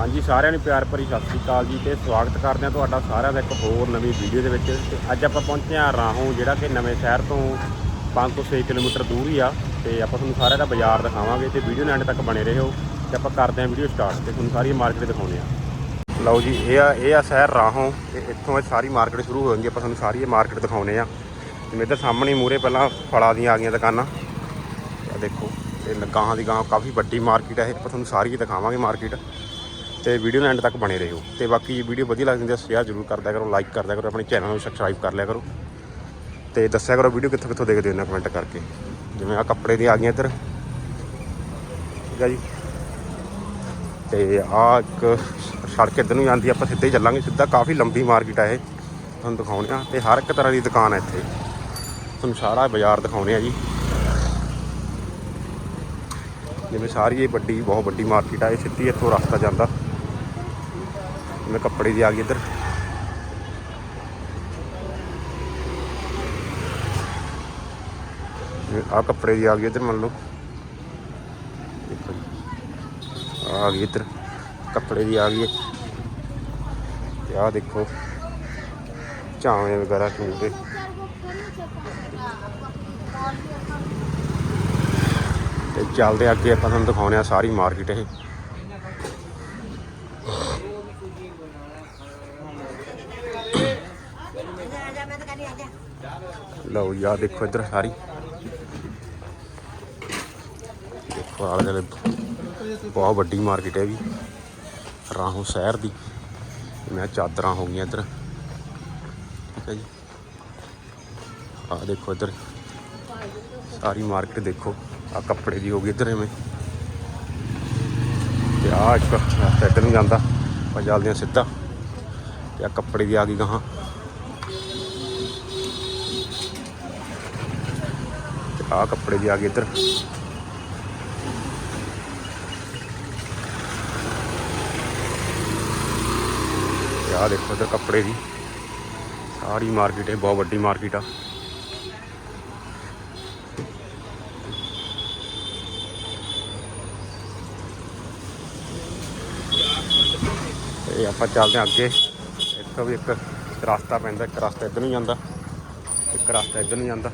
ਹਾਂਜੀ, ਸਾਰਿਆਂ ਨੂੰ ਪਿਆਰ ਭਰੀ ਸਤਿ ਸ੍ਰੀ ਅਕਾਲ ਜੀ ਤੇ ਸਵਾਗਤ ਕਰਦੇ ਹਾਂ ਤੁਹਾਡਾ ਸਾਰਿਆਂ ਦਾ ਇੱਕ ਹੋਰ ਨਵੀਂ ਵੀਡੀਓ ਦੇ ਵਿੱਚ। ਤੇ ਅੱਜ ਆਪਾਂ ਪਹੁੰਚੇ ਹਾਂ ਰਾਹੋਂ, ਜਿਹੜਾ ਕਿ ਨਵੇਂ ਸ਼ਹਿਰ ਤੋਂ 5 ਤੋਂ 6 ਕਿਲੋਮੀਟਰ ਦੂਰ ਹੀ ਆ। ਤੇ ਆਪਾਂ ਤੁਹਾਨੂੰ ਸਾਰਿਆਂ ਦਾ ਬਾਜ਼ਾਰ ਦਿਖਾਵਾਂਗੇ ਤੇ ਵੀਡੀਓ ਨਾਲ ਤੱਕ ਬਣੇ ਰਹੋ ਤੇ ਆਪਾਂ ਕਰਦੇ ਹਾਂ ਵੀਡੀਓ ਸਟਾਰਟ ਤੇ ਤੁਹਾਨੂੰ ਸਾਰੀ ਮਾਰਕੀਟ ਦਿਖਾਉਂਦੇ ਆ ਲਓ ਜੀ, ਇਹ ਆ ਇਹ ਆ ਸ਼ਹਿਰ ਰਾਹੋਂ ਤੇ ਇੱਥੋਂ ਇਹ ਸਾਰੀ ਮਾਰਕੀਟ ਸ਼ੁਰੂ ਹੋ ਜਾਂਦੀ ਆਪਾਂ ਤੁਹਾਨੂੰ ਸਾਰੀ ਇਹ ਮਾਰਕੀਟ ਦਿਖਾਉਂਦੇ ਆ ਜਿਵੇਂ ਇੱਧਰ ਸਾਹਮਣੇ ਮੂਰੇ ਪਹਿਲਾਂ ਫਲਾਂ ਦੀਆਂ ਆ ਗਈਆਂ ਦੁਕਾਨਾਂ। ਆ ਦੇਖੋ ਤੇ ਗਾਹਾਂ ਦੀ ਗਾਹਾਂ ਕਾਫੀ ਵੱਡੀ ਮਾਰਕੀਟ ਹੈ ਇਹ, ਆਪਾਂ ਤੁਹਾਨੂੰ ਸਾਰੀ ਦਿਖਾਵਾਂਗੇ ਮਾਰਕੀਟ ਤੇ ਵੀਡੀਓ ਨੂੰ ਐਂਡ ਤੱਕ ਬਣੇ ਰਹੋ। ਤੇ ਬਾਕੀ ਜੇ ਵੀਡੀਓ ਵਧੀਆ ਲੱਗਦੀ ਹੈ ਸ਼ੇਅਰ ਜ਼ਰੂਰ ਕਰਦਿਆ ਕਰੋ ਲਾਈਕ ਕਰਦਿਆ ਕਰੋ, ਆਪਣੇ ਚੈਨਲ ਨੂੰ ਸਬਸਕ੍ਰਾਈਬ ਕਰ ਲਿਆ ਕਰੋ। ਤੇ ਦੱਸਿਆ ਕਰੋ ਵੀਡੀਓ ਕਿੱਥੋਂ ਕਿੱਥੋਂ ਦੇਖਦੇ ਹੋ ਨਾ ਕਮੈਂਟ ਕਰਕੇ। ਜਿਵੇਂ ਆ ਕੱਪੜੇ ਦੀ ਆ ਗਈਆਂ ਇੱਧਰ। ਠੀਕ ਆ ਜੀ। ਤੇ ਆ ਇੱਕ ਸੜਕ ਇੱਧਰ ਨੂੰ ਜਾਂਦੀ ਆਪਾਂ ਸਿੱਧੇ ਹੀ ਚੱਲਾਂਗੇ। ਸਿੱਧਾ ਕਾਫੀ ਲੰਬੀ ਮਾਰਕੀਟ ਆ ਇਹ। ਤੁਹਾਨੂੰ ਦਿਖਾਉਣੇ ਆ। ਤੇ ਹਰ ਇੱਕ ਤਰ੍ਹਾਂ ਦੀ ਦੁਕਾਨ ਹੈ ਇੱਥੇ। ਤੁਹਾਨੂੰ ਸਾਰਾ ਬਾਜ਼ਾਰ ਦਿਖਾਉਣੇ ਆ ਜੀ। ਜਿਵੇਂ ਸਾਰੀ ਇਹ ਵੱਡੀ, ਬਹੁਤ ਵੱਡੀ ਮਾਰਕੀਟ ਆ, ਇਹ ਸਿੱਧੀ ਇੱਥੋਂ ਰਸਤਾ ਜਾਂਦਾ। ਜਿਵੇਂ ਕੱਪੜੇ ਦੀ ਆ ਗਈ ਇੱਧਰ। ਆ ਕੱਪੜੇ ਦੀ ਆ ਗਈ ਇੱਧਰ ਮੰਨ ਲਓ। ਦੇਖੋ ਜੀ, ਆ ਗਈ ਇੱਧਰ, ਕੱਪੜੇ ਦੀ ਆ ਗਈ ਤੇ ਆ ਦੇਖੋ, ਚਾਵੇਂ ਵਗੈਰਾ ਚੂੜੇ ਤੇ ਚੱਲਦੇ ਅੱਗੇ ਆਪਾਂ ਤੁਹਾਨੂੰ ਦਿਖਾਉਣੇ ਆ ਸਾਰੀ ਮਾਰਕੀਟ ਇਹ। ਲਓ ਯਾ ਦੇਖੋ ਇੱਧਰ ਸਾਰੀ। ਦੇਖੋ ਆਲੇ ਦੁਆਲੇ ਬਹੁਤ ਵੱਡੀ ਮਾਰਕੀਟ ਹੈ ਵੀ। ਰਾਹੋਂ ਸ਼ਹਿਰ ਦੀ। ਮੈਂ ਚਾਦਰਾਂ ਹੋ ਗਈਆਂ ਇੱਧਰ। ਠੀਕ ਹੈ ਜੀ। ਆਹ ਦੇਖੋ ਇੱਧਰ। ਸਾਰੀ ਮਾਰਕੀਟ ਦੇਖੋ। ਆ ਕੱਪੜੇ ਦੀ ਹੋ ਗਈ ਇੱਧਰ ਐਵੇਂ। ਤੇ ਆ ਇੱਕ ਰਸਤਾ ਇੱਧਰ ਜਾਂਦਾ। ਆਪਾਂ ਚੱਲਦੇ ਹਾਂ ਸਿੱਧਾ। ਤੇ ਆ ਕੱਪੜੇ ਦੀ ਆ ਗਈ ਗਾਹਾਂ। ਤੇ ਕੱਪੜੇ ਦੀ ਆ ਗਈ ਇੱਧਰ। ਤੇ ਦੇਖੋ ਇੱਧਰ ਕੱਪੜੇ ਦੀ ਸਾਰੀ ਮਾਰਕੀਟ ਹੈ ਬਹੁਤ ਵੱਡੀ ਮਾਰਕੀਟ ਆ। ਤੇ ਆਪਾਂ ਚੱਲਦੇ ਹਾਂ ਅੱਗੇ। ਇੱਥੋਂ ਵੀ ਇੱਕ ਰਸਤਾ ਪੈਂਦਾ, ਇੱਕ ਰਸਤਾ ਇੱਧਰ ਨੂੰ ਜਾਂਦਾ, ਇੱਕ ਰਸਤਾ ਇੱਧਰ ਨੂੰ ਜਾਂਦਾ।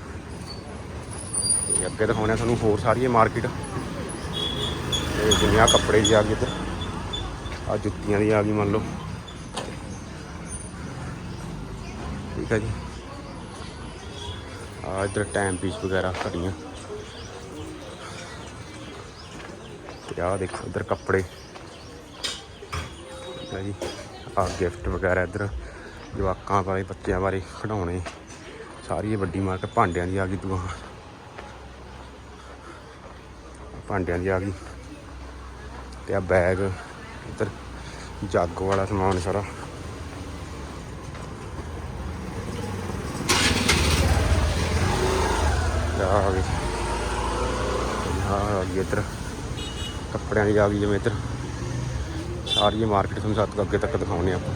ਤੇ ਅੱਗੇ ਦਿਖਾਉਣੇ ਆ ਤੁਹਾਨੂੰ ਹੋਰ ਸਾਰੀ ਇਹ ਮਾਰਕੀਟ ਤੇ ਜਿਵੇਂ ਕੱਪੜੇ ਦੀ ਆ ਗਈ ਇੱਧਰ ਆ ਜੁੱਤੀਆਂ ਦੀ ਆ ਗਈ ਮੰਨ ਲਓ। ਠੀਕ ਹੈ ਜੀ। ਆ ਇੱਧਰ ਟਾਈਮ ਪੀਸ ਵਗੈਰਾ ਘੜੀਆਂ ਤੇ ਆ ਦੇਖੋ ਇੱਧਰ ਕੱਪੜੇ। ਠੀਕ ਹੈ ਜੀ। ਆ ਗਿਫਟ ਵਗੈਰਾ ਇੱਧਰ ਜਵਾਕਾਂ ਬਾਰੇ ਬੱਚਿਆਂ ਬਾਰੇ ਖਿਡੌਣੇ। ਸਾਰੀ ਇਹ ਵੱਡੀ ਮਾਰਕੀਟ ਭਾਂਡਿਆਂ ਦੀ ਆ ਗਈ ਦੁਆ। ਭਾਂਡਿਆਂ ਦੀ ਆ ਗਈ ਤੇ ਆ ਬੈਗ, ਇੱਧਰ ਜੱਗ ਵਾਲਾ ਸਮਾਨ ਸਾਰਾ। ਆ ਗਈ। ਆ ਗਈ ਇੱਧਰ। ਕੱਪੜਿਆਂ ਦੀ ਆ ਗਈ ਜਿਵੇਂ ਇੱਧਰ। ਸਾਰੀ ਇਹ ਮਾਰਕੀਟ ਤੁਹਾਨੂੰ ਸੱਤ ਅੱਗੇ ਤੱਕ ਦਿਖਾਉਣੇ ਆਪਾਂ।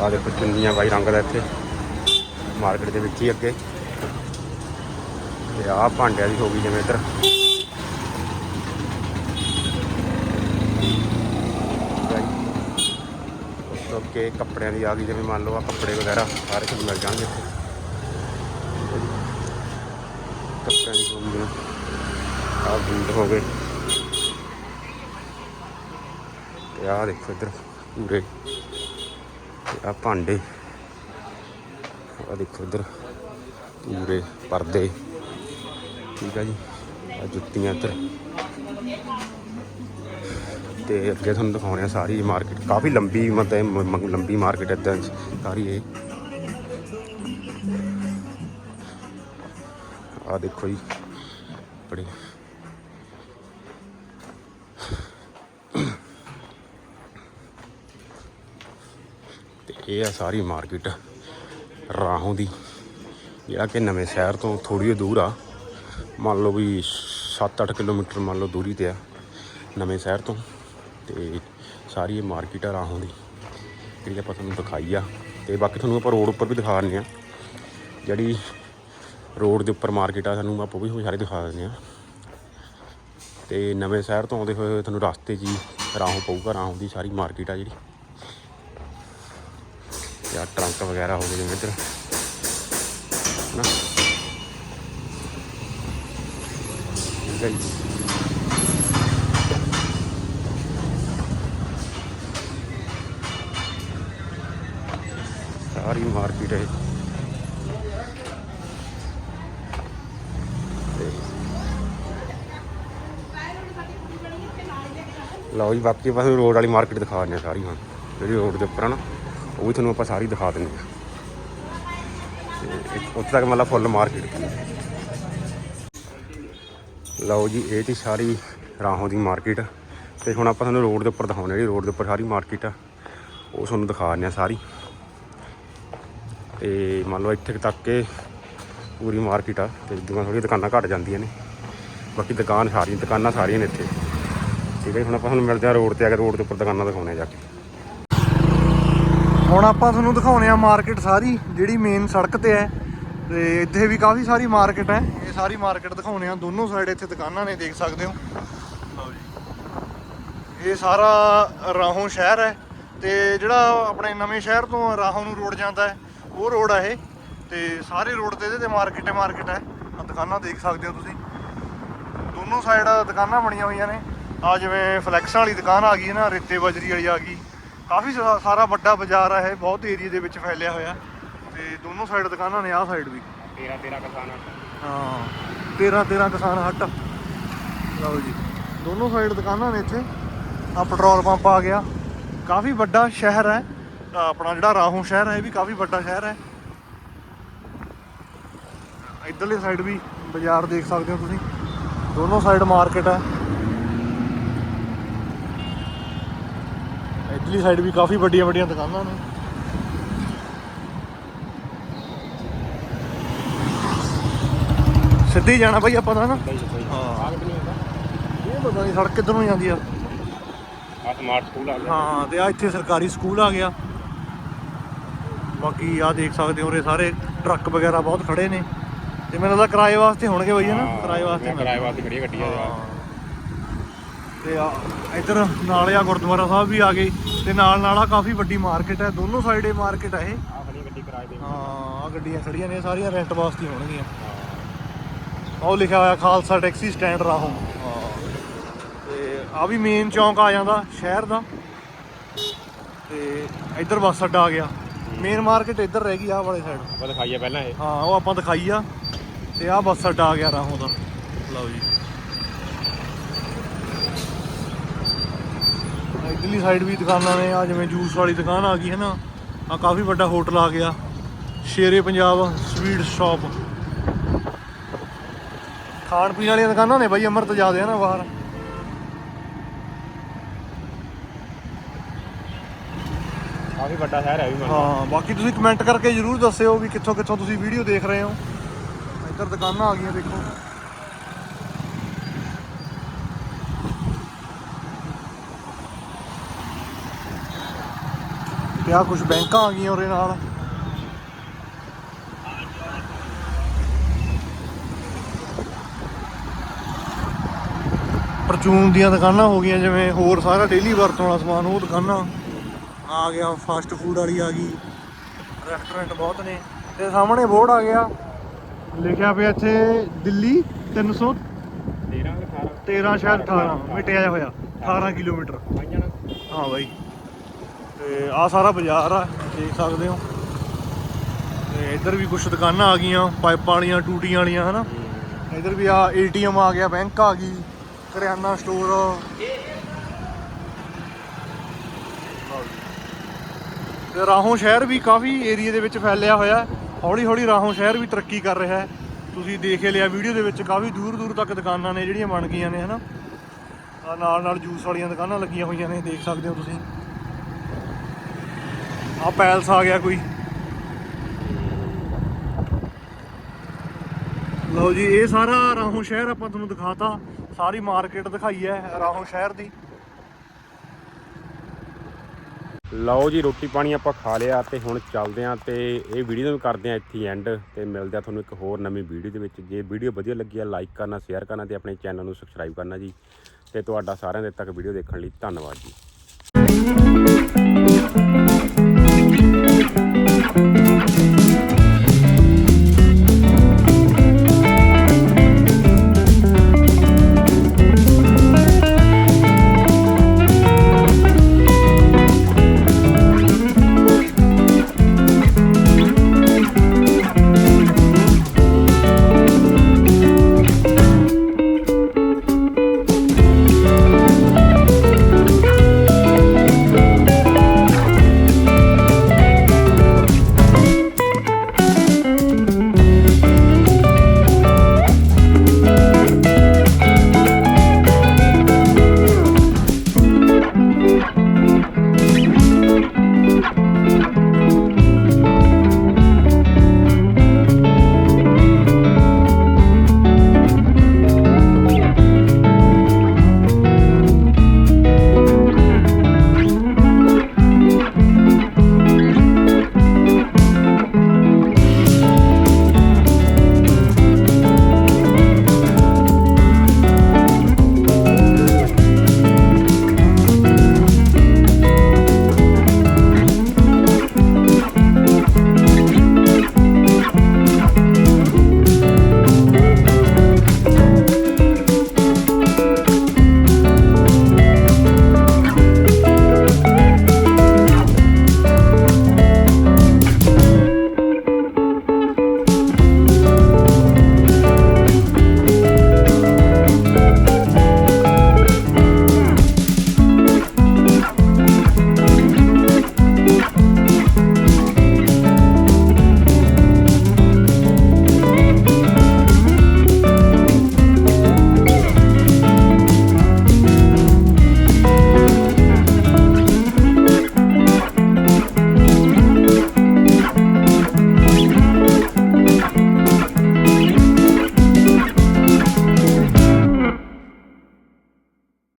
ਆ ਦੇਖੋ ਚੁੰਨੀਆਂ ਬਾਈ ਰੰਗ ਦਾ ਇੱਥੇ। ਮਾਰਕੀਟ ਦੇ ਵਿੱਚ ਹੀ ਅੱਗੇ। ਤੇ ਆਹ ਭਾਂਡਿਆਂ ਦੀ ਹੋ ਗਈ ਜਿਵੇਂ ਇੱਧਰ। ਉਸ ਅੱਗੇ ਕੱਪੜਿਆਂ ਦੀ ਆ ਗਈ, ਜਿਵੇਂ ਮੰਨ ਲਓ ਆ ਕੱਪੜੇ ਵਗੈਰਾ ਸਾਰੇ ਕੁਝ ਮਿਲ ਜਾਣਗੇ ਇੱਥੇ। ਕੱਪੜਿਆਂ ਦੀ ਹੋ ਗਈ ਆ ਬੂਟ ਹੋ ਗਏ। ਤੇ ਆਹ ਦੇਖੋ ਇੱਧਰ ਪੂਰੇ। ਤੇ ਆ ਭਾਂਡੇ। ਆ ਦੇਖੋ ਇੱਧਰ, ਪੂਰੇ ਪਰਦੇ। ਠੀਕ ਆ ਜੀ ਆ ਜੁੱਤੀਆਂ ਇੱਧਰ। ਤੇ ਅੱਗੇ ਤੁਹਾਨੂੰ ਦਿਖਾਉਣੇ ਆ ਸਾਰੀ ਮਾਰਕੀਟ। ਕਾਫੀ ਲੰਬੀ, ਮਤਲਬ ਲੰਬੀ ਮਾਰਕੀਟ ਇੱਦਾਂ ਸਾਰੀ ਇਹ। ਆ ਦੇਖੋ ਜੀ, ਬੜੀ। ਤੇ ਇਹ ਆ ਸਾਰੀ ਮਾਰਕੀਟ। ਰਾਹੋਂ ਦੀ। ਜਿਹੜਾ ਕਿ ਨਵੇਂ ਸ਼ਹਿਰ ਤੋਂ ਥੋੜੀ ਦੂਰ ਆ। ਮੰਨ ਲਓ ਵੀ 7-8 ਕਿਲੋਮੀਟਰ ਮੰਨ ਲਓ ਦੂਰੀ ਤੇ ਆ ਨਵੇਂ ਸ਼ਹਿਰ ਤੋਂ। ਤੇ ਸਾਰੀ ਇਹ ਮਾਰਕੀਟ ਆ ਰਾਹੋਂ ਦੀ। ਜਿਹੜੀ ਆਪਾਂ ਤੁਹਾਨੂੰ ਦਿਖਾਈ ਆ। ਤੇ ਬਾਕੀ ਤੁਹਾਨੂੰ ਆਪਾਂ ਰੋਡ ਉੱਪਰ ਵੀ ਦਿਖਾ ਦਿੰਦੇ ਆ। ਜਿਹੜੀ ਰੋਡ ਦੇ ਉੱਪਰ ਮਾਰਕੀਟ ਆ, ਸਾਨੂੰ ਆਪਾਂ ਉਹ ਵੀ ਸਾਰੇ ਦਿਖਾ ਦਿੰਦੇ ਆ। ਤੇ ਨਵੇਂ ਸ਼ਹਿਰ ਤੋਂ ਆਉਂਦੇ ਹੋਏ ਤੁਹਾਨੂੰ ਰਸਤੇ 'ਚ ਹੀ ਰਾਹੋਂ ਪਊਗਾ, ਰਾਹੋਂ ਦੀ ਸਾਰੀ ਮਾਰਕੀਟ ਆ ਜਿਹੜੀ। ਜਾਂ ਟਰੰਕ ਵਗੈਰਾ ਹੋ ਗਏ ਜਿਵੇਂ ਇੱਧਰ। ਨਾ ਠੀਕ ਹੈ ਜੀ। ਸਾਰੀ ਮਾਰਕੀਟ ਹੈ ਲਓ ਜੀ, ਬਾਕੀ ਪਾਸੇ ਰੋਡ ਵਾਲੀ ਮਾਰਕੀਟ ਦਿਖਾ ਦਿੰਦੇ ਹਾਂ ਸਾਰੀ ਹੁਣ, ਜਿਹੜੀ ਰੋਡ ਦੇ ਉੱਪਰ ਆ ਨਾ। ਉਹ ਵੀ ਤੁਹਾਨੂੰ ਆਪਾਂ ਸਾਰੀ ਦਿਖਾ ਦਿੰਦੇ ਹਾਂ। ਤੇ ਇੱਕ- ਉੱਥੇ ਤੱਕ ਮਤਲਬ ਫੁੱਲ ਮਾਰਕੀਟ ਲਓ ਜੀ ਇਹ ਤੀ ਸਾਰੀ ਰਾਹੋਂ ਦੀ ਮਾਰਕੀਟ ਤੇ ਹੁਣ ਆਪਾਂ ਤੁਹਾਨੂੰ ਰੋਡ ਦੇ ਉੱਪਰ ਦਿਖਾਉਣੇ ਜਿਹੜੀ ਰੋਡ ਦੇ ਉੱਪਰ ਸਾਰੀ ਮਾਰਕੀਟ ਆ। ਉਹ ਤੁਹਾਨੂੰ ਦਿਖਾ ਦਿੰਦੇ ਹਾਂ ਸਾਰੀ। ਤੇ ਮੰਨ ਲਓ ਇੱਥੇ ਤੱਕ ਕੇ ਪੂਰੀ ਮਾਰਕੀਟ ਆ। ਤੇ ਦੁਕਾਨਾਂ ਥੋੜ੍ਹੀਆਂ ਦੁਕਾਨਾਂ ਘੱਟ ਜਾਂਦੀਆਂ ਨੇ। ਬਾਕੀ ਦੁਕਾਨ ਸਾਰੀਆਂ ਦੁਕਾਨਾਂ ਸਾਰੀਆਂ ਨੇ ਇੱਥੇ। ਠੀਕ ਹੈ ਜੀ, ਹੁਣ ਆਪਾਂ ਤੁਹਾਨੂੰ ਮਿਲਦੇ ਹਾਂ ਰੋਡ ਤੇ ਆ ਕੇ। ਰੋਡ ਦੇ ਉੱਪਰ ਦੁਕਾਨਾਂ ਦਿਖਾਉਣੇ ਆ ਜਾ ਕੇ। ਹੁਣ ਆਪਾਂ ਤੁਹਾਨੂੰ ਦਿਖਾਉਣੇ ਆ ਮਾਰਕੀਟ ਸਾਰੀ ਜਿਹੜੀ ਮੇਨ ਸੜਕ ਤੇ ਹੈ। ਤੇ ਇੱਥੇ ਵੀ ਕਾਫੀ ਸਾਰੀ ਮਾਰਕੀਟ ਹੈ। ਇਹ ਸਾਰੀ ਮਾਰਕੀਟ ਦਿਖਾਉਣੇ ਆ। ਦੋਨੋਂ ਸਾਈਡ ਇੱਥੇ ਦੁਕਾਨਾਂ ਨੇ ਦੇਖ ਸਕਦੇ ਹੋ। ਲਓ ਜੀ। ਇਹ ਸਾਰਾ ਰਾਹੋਂ ਸ਼ਹਿਰ ਹੈ ਤੇ ਜਿਹੜਾ ਆਪਣੇ ਨਵੇਂ ਸ਼ਹਿਰ ਤੋਂ ਰਾਹੋਂ ਨੂੰ ਰੋਡ ਜਾਂਦਾ ਹੈ ਉਹ ਰੋਡ ਆ ਇਹ। ਤੇ ਸਾਰੇ ਰੋਡ ਤੇ ਇਹਦੇ ਤੇ ਮਾਰਕੀਟ ਹੈ ਮਾਰਕੀਟ ਹੈ। ਦੁਕਾਨਾਂ ਦੇਖ ਸਕਦੇ ਹੋ ਤੁਸੀਂ। ਦੋਨੋਂ ਸਾਈਡ ਦੁਕਾਨਾਂ ਬਣੀਆਂ ਹੋਈਆਂ ਨੇ। ਆ ਜਿਵੇਂ ਫਲੈਕਸਾਂ ਵਾਲੀ ਦੁਕਾਨ ਆ ਗਈ ਹੈ ਨਾ ਰੇਤੇ ਬਜਰੀ ਵਾਲੀ ਆ ਗਈ। ਕਾਫੀ ਸਾ- ਸਾਰਾ ਵੱਡਾ ਬਾਜ਼ਾਰ ਹੈ ਇਹ ਬਹੁਤ ਏਰੀਆ ਦੇ ਵਿੱਚ ਫੈਲਿਆ ਹੋਇਆ। ਤੇ ਦੋਨੋਂ ਸਾਈਡ ਦੁਕਾਨਾਂ ਨੇ ਆਹ ਸਾਈਡ ਵੀ। 13 13 ਕਿਸਾਨ ਹਾਂ 13 13 ਕਿਸਾਨ ਹੱਟ। ਲਓ ਜੀ ਦੋਨੋਂ ਸਾਈਡ ਦੁਕਾਨਾਂ ਨੇ ਇੱਥੇ। ਆ ਪੈਟਰੋਲ ਪੰਪ ਆ ਗਿਆ। ਕਾਫੀ ਵੱਡਾ ਸ਼ਹਿਰ ਹੈ। ਆਹ ਆਪਣਾ ਜਿਹੜਾ ਰਾਹੋਂ ਸ਼ਹਿਰ ਹੈ ਇਹ ਵੀ ਕਾਫੀ ਵੱਡਾ ਸ਼ਹਿਰ ਹੈ। ਇਧਰਲੀ ਸਾਈਡ ਵੀ ਬਾਜ਼ਾਰ ਦੇਖ ਸਕਦੇ ਹੋ ਤੁਸੀਂ। ਦੋਨੋਂ ਸਾਈਡ ਮਾਰਕੀਟ ਹੈ। ਇਧਰਲੀ ਸਾਈਡ ਵੀ ਕਾਫੀ ਵੱਡੀਆਂ ਵੱਡੀਆਂ ਦੁਕਾਨਾਂ ਨੇ। ਸਿੱਧੇ ਜਾਣਾ ਭਾਈ ਆਪਾਂ ਤਾਂ ਨਾ। ਹਾਂ। ਇਹ ਪਤਾ ਨਹੀਂ ਸੜਕ ਕਿੱਧਰ ਨੂੰ ਜਾਂਦੀ ਆ। ਆ ਸਮਾਰਟ ਸਕੂਲ ਆ ਗਿਆ। ਹਾਂ ਤੇ ਆ ਇੱਥੇ ਸਰਕਾਰੀ ਸਕੂਲ ਆ ਗਿਆ। ਬਾਕੀ ਆ ਦੇਖ ਸਕਦੇ ਹੋ ਉਰੇ ਸਾਰੇ ਟਰੱਕ ਵਗੈਰਾ ਬਹੁਤ ਖੜੇ ਨੇ। ਤੇ ਮੈਨੂੰ ਲੱਗਦਾ ਕਿਰਾਏ ਵਾਸਤੇ ਹੋਣਗੇ ਬਈ ਹਨਾ ਕਿਰਾਏ ਵਾਸਤੇ ਕਿਰਾਏ ਵਾਸਤੇ ਖੜੀਆਂ ਗੱਡੀਆਂ ਆ। ਤੇ ਆ ਇੱਧਰ ਨਾਲ ਆ ਗੁਰਦੁਆਰਾ ਸਾਹਿਬ ਵੀ ਆ ਗਏ ਤੇ ਨਾਲ ਨਾਲ ਆ ਕਾਫੀ ਵੱਡੀ ਮਾਰਕੀਟ ਹੈ ਦੋਨੋਂ ਸਾਈਡ ਇਹ ਮਾਰਕੀਟ ਹੈ ਇਹ। ਆ ਖੜੀ ਗੱਡੀ ਕਿਰਾਏ ਦੇ ਹਾਂ ਆ ਗੱਡੀਆਂ ਖੜੀਆਂ ਨੇ ਸਾਰੀਆਂ ਰੈਂਟ ਵਾਸਤੇ ਹੋਣਗੀਆਂ। ਉਹ ਲਿਖਿਆ ਹੋਇਆ ਖਾਲਸਾ ਟੈਕਸੀ ਸਟੈਂਡ ਰਾਹੋਂ। ਤੇ ਆ ਵੀ ਮੇਨ ਚੌਂਕ ਆ ਜਾਂਦਾ ਸ਼ਹਿਰ ਦਾ। ਤੇ ਇੱਧਰ ਬੱਸ ਅੱਡਾ ਆ ਗਿਆ। ਮੇਨ ਮਾਰਕੀਟ ਇੱਧਰ ਰਹਿ ਗਈ ਆਹ ਵਾਲੇ ਸਾਈਡ ਆਪਾਂ ਦਿਖਾਈਏ ਪਹਿਲਾਂ ਇਹ। ਹਾਂ ਉਹ ਆਪਾਂ ਦਿਖਾਈ ਆ। ਤੇ ਆਹ ਬੱਸ ਅੱਡਾ ਆ ਗਿਆ ਰਾਹੋਂ ਦਾ। ਲਓ ਜੀ। ਇਧਰਲੀ ਸਾਈਡ ਵੀ ਦੁਕਾਨਾਂ ਨੇ ਆ ਜਿਵੇਂ ਜੂਸ ਵਾਲੀ ਦੁਕਾਨ ਆ ਗਈ ਹੈ ਨਾ ਆ ਕਾਫੀ ਵੱਡਾ ਹੋਟਲ ਆ ਗਿਆ। ਸ਼ੇਰੇ ਪੰਜਾਬ ਸਵੀਟ ਸ਼ਾਪ ਖਾਣ ਪੀਣ ਵਾਲੀਆਂ ਦੁਕਾਨਾਂ ਨੇ ਬਾਈ ਅਮਰਤ ਜ਼ਿਆਦੇ ਆ ਨਾ ਬਾਹਰ। ਕਾਫੀ ਵੱਡਾ ਸ਼ਹਿਰ ਹੈ ਵੀ ਮੰਨ। ਹਾਂ ਬਾਕੀ ਤੁਸੀਂ ਕਮੈਂਟ ਕਰਕੇ ਜਰੂਰ ਦੱਸਿਓ ਵੀ ਕਿੱਥੋਂ ਕਿੱਥੋਂ ਤੁਸੀਂ ਵੀਡੀਓ ਦੇਖ ਰਹੇ ਹੋ। ਇੱਧਰ ਦੁਕਾਨਾਂ ਆ ਗਈਆਂ ਦੇਖੋ। ਤੇ ਆ ਕੁਝ ਬੈਂਕਾਂ ਆ ਗਈਆਂ ਉਹਦੇ ਨਾਲ। ਪਰਚੂਨ ਦੀਆਂ ਦੁਕਾਨਾਂ ਹੋ ਗਈਆਂ ਜਿਵੇਂ ਹੋਰ ਸਾਰਾ ਡੇਲੀ ਵਰਤੋਂ ਵਾਲਾ ਸਮਾਨ ਉਹ ਦੁਕਾਨਾਂ ਆ ਗਿਆ ਫਾਸਟ ਫੂਡ ਵਾਲੀ ਆ ਗਈ। ਰੈਸਟੋਰੈਂਟ ਬਹੁਤ ਨੇ। ਤੇ ਸਾਹਮਣੇ ਬੋਰਡ ਆ ਗਿਆ। ਲਿਖਿਆ ਪਿਆ ਇੱਥੇ ਦਿੱਲੀ 313 13 18 ਸ਼ਾਇਦ 18 ਮਿਟਿਆ ਹੋਇਆ 18 ਕਿਲੋਮੀਟਰ। ਹਾਂ ਬਾਈ। ਤੇ ਆ ਸਾਰਾ ਬਾਜ਼ਾਰ ਆ, ਦੇਖ ਸਕਦੇ ਹੋ। ਤੇ ਇੱਧਰ ਵੀ ਕੁਝ ਦੁਕਾਨਾਂ ਆ ਗਈਆਂ, ਪਾਈਪਾਂ ਵਾਲੀਆਂ, ਟੂਟੀਆਂ ਵਾਲੀਆਂ, ਹਨਾ? ਇੱਧਰ ਵੀ ਆ ਏਟੀਐਮ ਆ ਗਿਆ, ਬੈਂਕ ਆ ਗਈ, ਕਰਿਆਨਾ ਸਟੋਰ। ਤੇ ਰਾਹੋਂ ਸ਼ਹਿਰ ਵੀ ਕਾਫੀ ਏਰੀਆ ਦੇ ਵਿੱਚ ਫੈਲਿਆ ਹੋਇਆ ਹੌਲੀ ਹੌਲੀ ਰਾਹੋਂ ਸ਼ਹਿਰ ਵੀ ਤਰੱਕੀ ਕਰ ਰਿਹਾ ਹੈ। ਤੁਸੀਂ ਦੇਖ ਲਿਆ, ਵੀਡੀਓ ਦੇ ਵਿੱਚ ਕਾਫੀ ਦੂਰ ਦੂਰ ਤੱਕ ਦੁਕਾਨਾਂ ਨੇ ਜਿਹੜੀਆਂ ਬਣ ਗਈਆਂ ਨੇ, ਹਨਾ? ਆ ਨਾਲ ਨਾਲ ਜੂਸ ਵਾਲੀਆਂ ਦੁਕਾਨਾਂ ਲੱਗੀਆਂ ਹੋਈਆਂ ਨੇ, ਦੇਖ ਸਕਦੇ ਹੋ ਤੁਸੀਂ। ਆ ਪੈਲਸ ਆ ਗਿਆ ਕੋਈ। ਲਓ ਜੀ, ਇਹ ਸਾਰਾ ਰਾਹੋਂ ਸ਼ਹਿਰ ਆਪਾਂ ਤੁਹਾਨੂੰ ਦਿਖਾਤਾ। ਸਾਰੀ ਮਾਰਕੀਟ ਦਿਖਾਈ ਹੈ ਰਾਹੋਂ ਸ਼ਹਿਰ ਦੀ। ਲਓ ਜੀ, ਰੋਟੀ ਪਾਣੀ ਆਪਾਂ ਖਾ ਲਿਆ ਤੇ ਹੁਣ ਚੱਲਦੇ ਆਂ ਤੇ ਇਹ ਵੀਡੀਓ ਨੂੰ ਕਰਦੇ ਆਂ ਇੱਥੇ ਐਂਡ ਤੇ ਮਿਲਦੇ ਆ ਤੁਹਾਨੂੰ ਇੱਕ ਹੋਰ ਨਵੀਂ ਵੀਡੀਓ ਦੇ ਵਿੱਚ। ਜੇ ਵੀਡੀਓ ਵਧੀਆ ਲੱਗੀ ਆ ਲਾਈਕ ਕਰਨਾ ਸ਼ੇਅਰ ਕਰਨਾ ਤੇ ਆਪਣੇ ਚੈਨਲ ਨੂੰ ਸਬਸਕ੍ਰਾਈਬ ਕਰਨਾ ਜੀ। ਤੇ ਤੁਹਾਡਾ ਸਾਰਿਆਂ ਦੇ ਤੱਕ ਵੀਡੀਓ ਦੇਖਣ ਲਈ ਧੰਨਵਾਦ ਜੀ। Thank you.